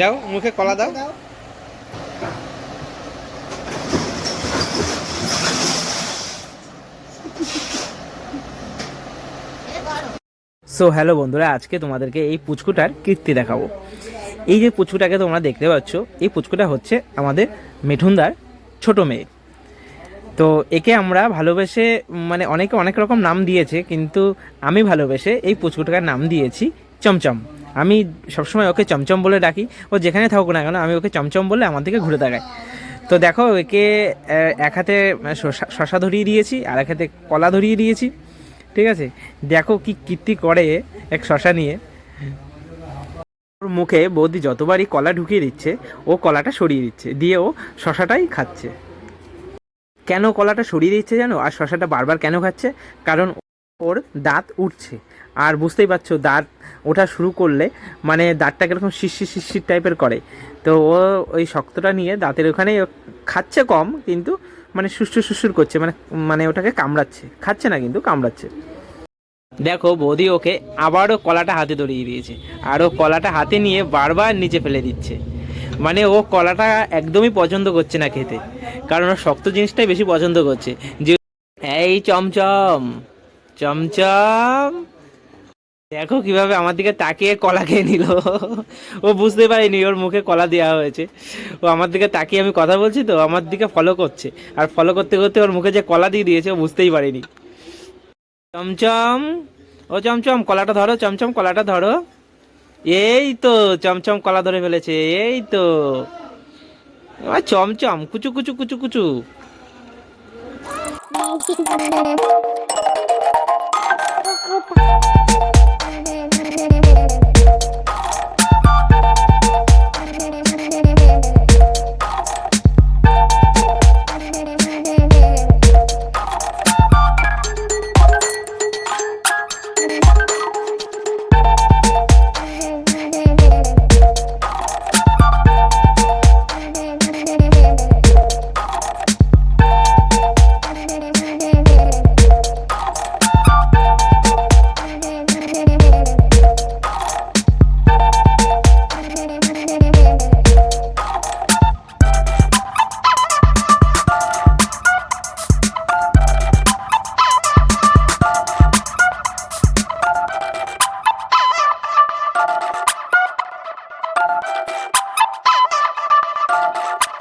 দাও, মুখে কলা দাও। সো হ্যালো বন্ধুরা, আজকে তোমাদেরকে এই পুচকুটার কীর্তি দেখাবো। এই যে পুচকুটাকে তোমরা দেখতে পাচ্ছ, এই পুচকুটা হচ্ছে আমাদের মিঠুনদার ছোট মেয়ে। তো একে আমরা ভালোবেসে মানে অনেকে অনেক রকম নাম দিয়েছে, কিন্তু আমি ভালোবেসে এই পুচকুটার নাম দিয়েছি চমচম। আমি সবসময় ওকে চমচম বলে ডাকি। ও যেখানে থাকুক না কেন, আমি ওকে চমচম বলে আমার দিকে ঘুরে তাকাই। তো দেখো, একে এক হাতে শশা ধরিয়ে দিয়েছি, আর এক হাতে কলা ধরিয়ে দিয়েছি। ঠিক আছে? দেখো কি কীর্তি করে এক শশা নিয়ে। ওর মুখে বৌদি যতবারই কলা ঢুকিয়ে দিচ্ছে, ও কলাটা সরিয়ে দিচ্ছে, দিয়ে ও শশাটাই খাচ্ছে। কেন কলাটা সরিয়ে দিচ্ছে জানো? আর শশাটা বারবার কেন খাচ্ছে? কারণ ওর দাঁত উঠছে। আর বুঝতেই পারছ, দাঁত ওঠা শুরু করলে মানে দাঁতটা কীরকম শিরশির শিরশির টাইপের করে। তো ও ওই শক্তটা নিয়ে দাঁতের ওখানে খাচ্ছে কম, কিন্তু মানে সুসুর সুসুর করছে মানে মানে ওটাকে কামড়াচ্ছে। খাচ্ছে না কিন্তু, কামড়াচ্ছে। দেখো, বৌদি ওকে আবারও কলাটা হাতে ধরিয়ে দিয়েছে, আর ও কলাটা হাতে নিয়ে বারবার নিচে ফেলে দিচ্ছে। মানে ও কলাটা একদমই পছন্দ করছে না খেতে, কারণ ও শক্ত জিনিসটাই বেশি পছন্দ করছে। যে এই চমচম। চমচম। দেখো কীভাবে আমার দিকে তাকিয়ে কলা খেয়ে নিল। ও বুঝতে পারেনি, ওর মুখে কলা দেওয়া হয়েছে। ও আমার দিকে তাকিয়ে আমি কথা বলছি তো, আমার দিকে ফলো করছে। আর ফলো করতে করতে ওর মুখে যে কলা দিয়ে দিয়েছে, ও বুঝতেই পারেনি। চমচম, ও চমচম, কলাটা ধরো, চমচম কলাটা ধরো। এই তো, চমচম কলা ধরে ফেলেছে, এই তো। চমচম, কুচু কুচু কুচু কুচু। Opa! Thank you.